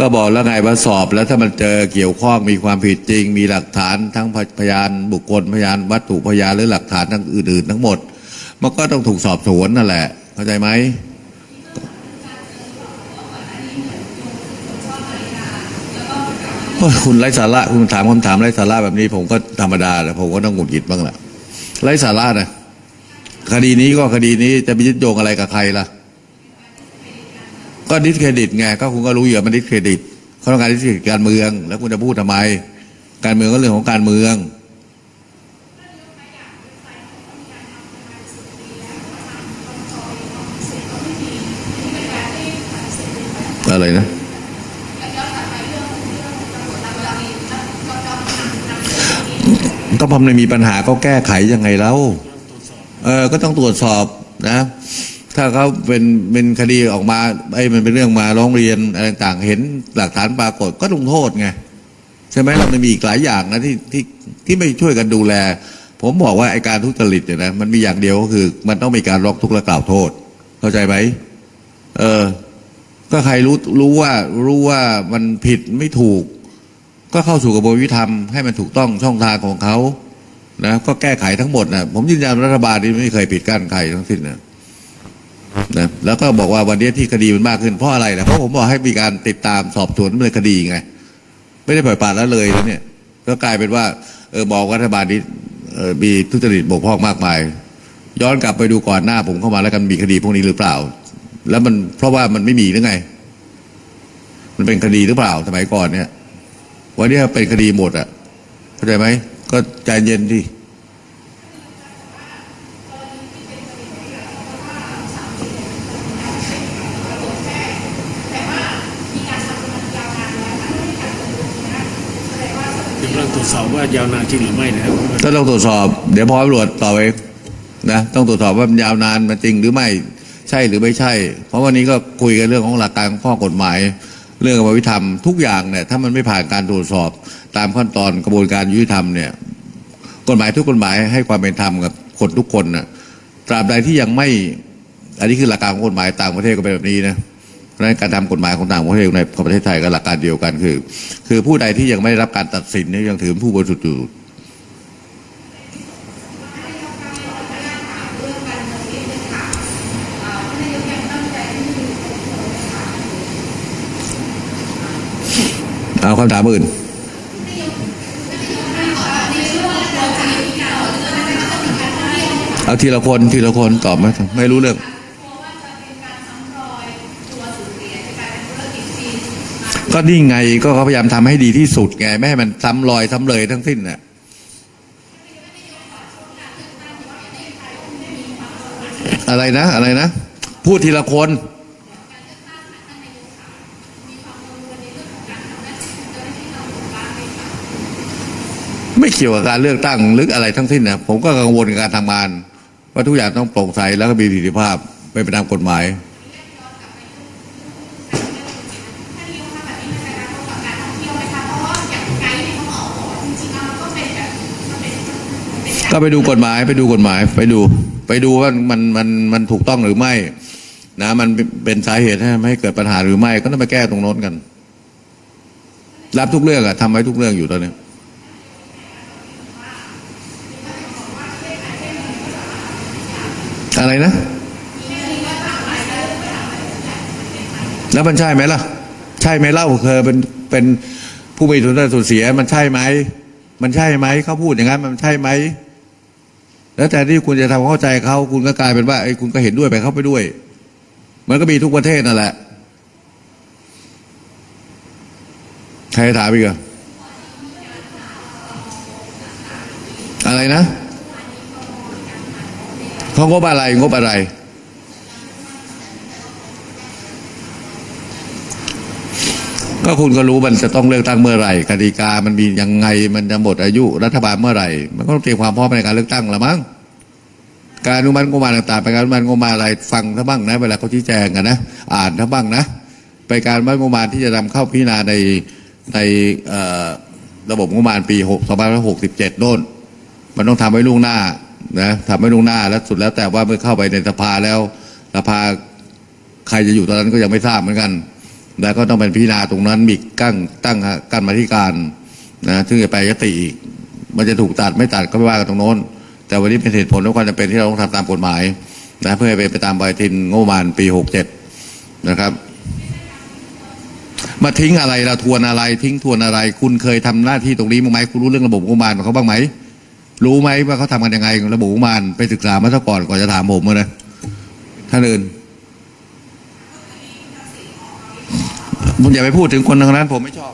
ก็บอกแล้วไงว่าสอบแล้วถ้ามันเจอเกี่ยวข้องมีความผิดจริง มีหลักฐานทั้งพยานบุคคลพยานวัตถุพยานหรือหลักฐานทั้งอื่น ๆ ทั้งหมด มันก็ต้องถูกสอบสวนนั่นแหละ เข้าใจไหมคุณไร้สาระคุณถามคำถามไร้สาระแบบนี้ ผมก็ธรรมดาแหละผมก็ต้องหงุดหงิดบ้างแหละไร้สาระนะคดีนี้ก็คดีนี้จะไปยึดโยงอะไรกับใครล่ะ ก็ดิสเครดิตไงก็คุณก็รู้อยู่มันดิสเครดิตเขาต้องการดิสเครดิตการเมือง แล้วคุณจะพูดทำไม การเมืองก็เรื่องของการเมืองอะไรนะก็พอมันมีปัญหาก็แก้ไขยังไงแล้ว เออ ก็ต้องตรวจสอบนะ ถ้าเขาเป็นเป็นคดีออกมาไอ้มันเป็นเรื่องมาร้องเรียนอะไรต่างเห็นหลักฐานปรากฏก็ลงโทษไงใช่ไหมเรามันมีอีกหลายอย่างนะที่ที่ที่ไม่ช่วยกันดูแล ผมบอกว่าไอ้การทุจริตเนี่ยนะมันมีอย่างเดียวก็คือ มันต้องมีการร้องทุกข์และกล่าวโทษ เข้าใจไหมเออ ก็ใครรู้รู้ว่ารู้ว่ามันผิดไม่ถูก ก็เข้าสู่กระบวนวิธรรมให้มันถูกต้องช่องทางของเขานะก็แก้ไขทั้งหมดนะผมยืนยันรัฐบาลนี้ไม่เคยปิดกั้นใครทั้งสิ้นนะ นะแล้วก็บอกว่าวันนี้ที่คดีมันมากขึ้นเพราะอะไรนะเพราะผมบอกให้มีการติดตามสอบสวนดำเนินคดีไง ไม่ได้ปล่อยปละละเลยแล้วเนี่ย ก็กลายเป็นว่าเออบอกรัฐบาลนี้เออมีทุจริตบกพร่องมากมาย ย้อนกลับไปดูก่อนหน้าผมเข้ามาแล้วกันมีคดีพวกนี้หรือเปล่า แล้วมันเพราะว่ามันไม่มีหรือไง มันเป็นคดีหรือเปล่าสมัยก่อนเนี่ย วันนี้เป็นคดีหมดอะเข้าใจไหมก็ใจเย็นที่ เดี๋ยวเรา ตรวจสอบว่ายาวนานจริงหรือไม่นะครับก็ต้องตรวจสอบ เดี๋ยวพอตำรวจต่อไปนะต้องตรวจสอบว่ามันยาวนานมันจริงหรือไม่ใช่หรือไม่ใช่ เพราะวันนี้ก็คุยกันเรื่องของหลักการข้อกฎหมาย เรื่องกระบวนวิธรรมทุกอย่างเนี่ยถ้ามันไม่ผ่านการตรวจสอบ ตามขั้นตอนกระบวนการยุติธรรมเนี่ยกฎหมายทุกกฎหมายให้ความเป็นธรรมกับคนทุกคนนะตราบใดที่ยังไม่ อันนี้คือหลักการของกฎหมายต่างประเทศก็เป็นแบบนี้นะ นั้นการทำกฎหมายของต่างประเทศในประเทศไทยก็หลักการเดียวกันคือ คือผู้ใดที่ยังไม่ได้รับการตัดสินเนี่ยยังถือผู้บริสุทธิ์อยู่เอาคำถามอื่นเอาทีละคนทีละคนตอบไหมไม่รู้เรื่อง ก็นี่ไงก็เขาพยายามทำให้ดีที่สุดไงไม่ให้มันซ้ำรอยซ้ำเลยทั้งสิ้นน่ะอะไรนะอะไรนะ พูดทีละคน ไม่เกี่ยวกับการเลือกตั้งหรืออะไรทั้งสิ้นนะผมก็กังวลกับการทำงาน ว่าทุกอย่างต้องโปร่งใสแล้วก็มีประสิทธิภาพไปนไปตามกฎหมาย ก็ไปดูกฎหมายไปดูกฎหมายไปดู ไปดูว่ามันมันมันถูกต้องหรือไม่ นะ มันเป็นสาเหตุให้เกิดปัญหาหรือไม่ ก็ต้องไปแก้ตรงโน้นกัน รับทุกเรื่องอะทำไว้ทุกเรื่องอยู่ตอนนี้อะไรนะ แล้วมันใช่ไหมล่ะ ใช่ไหมเล่าเคยเป็นเป็นผู้มีทุนได้สูญเสีย มันใช่ไหม มันใช่ไหม เขาพูดอย่างนั้น มันใช่ไหม แล้วแต่ที่คุณจะทำควาเข้าใจเขาคุณก็กลายเป็นว่าไอ้คุณก็เห็นด้วยไปเข้าไปด้วย มันก็มีทุกประเทศนั่นแหละใครถามอีกอะอะไรนะเขางบอะไรงบอะไร ก็คุณก็รู้มันจะต้องเลือกตั้งเมื่อไหร่กติกามันมียังไงมันจะหมดอายุรัฐบาลเมื่อไหร่ มันก็ต้องเตรียมความพร้อมในการเลือกตั้งละมั้งการอนุมัติงบประมาณต่างๆไปการอนุมัติงบประมาณอะไรฟังถ้าบ้างนะเวลาเขาชี้แจงกันนะ อ่านถ้าบ้างนะไปการอนุมัติงบประมาณที่จะนำเข้าพิจารณาในในระบบงบประมาณปี6 2567 โน่น มันต้องทำไว้ล่วงหน้านะทำไว้ล่วงหน้าแล้วสุดแล้วแต่ว่าเมื่อเข้าไปในสภาแล้วสภาใครจะอยู่ตอนนั้นก็ยังไม่ทราบเหมือนกัน แล้วก็ต้องเป็นพิจารณาตรงนั้นมีกั้งตั้งการมาธิการนะซึ่งจะไปยติอีก มันจะถูกตัดไม่ตัดก็ไม่ว่ากันตรงโน้น แต่วันนี้เป็นเหตุผลและความจำเป็นที่เราต้องทำตามกฎหมายนะเพื่อให้เป็นไปตามปฏิทินงบประมาณปีหกเจ็ดนะครับ มาทิ้งอะไรเราทวนอะไร ทิ้งทวนอะไร คุณเคยทำหน้าที่ตรงนี้บ้างไหมคุณรู้เรื่องระบบงบประมาณของเขาบ้างไหมรู้ไหมว่าเขาทำกันยังไงระบบงบประมาณไปศึกษามาซะก่อนก่อนจะถามผมนะท่านอื่นผม อย่าไปพูดถึงคนทางนั้นผมไม่ชอบ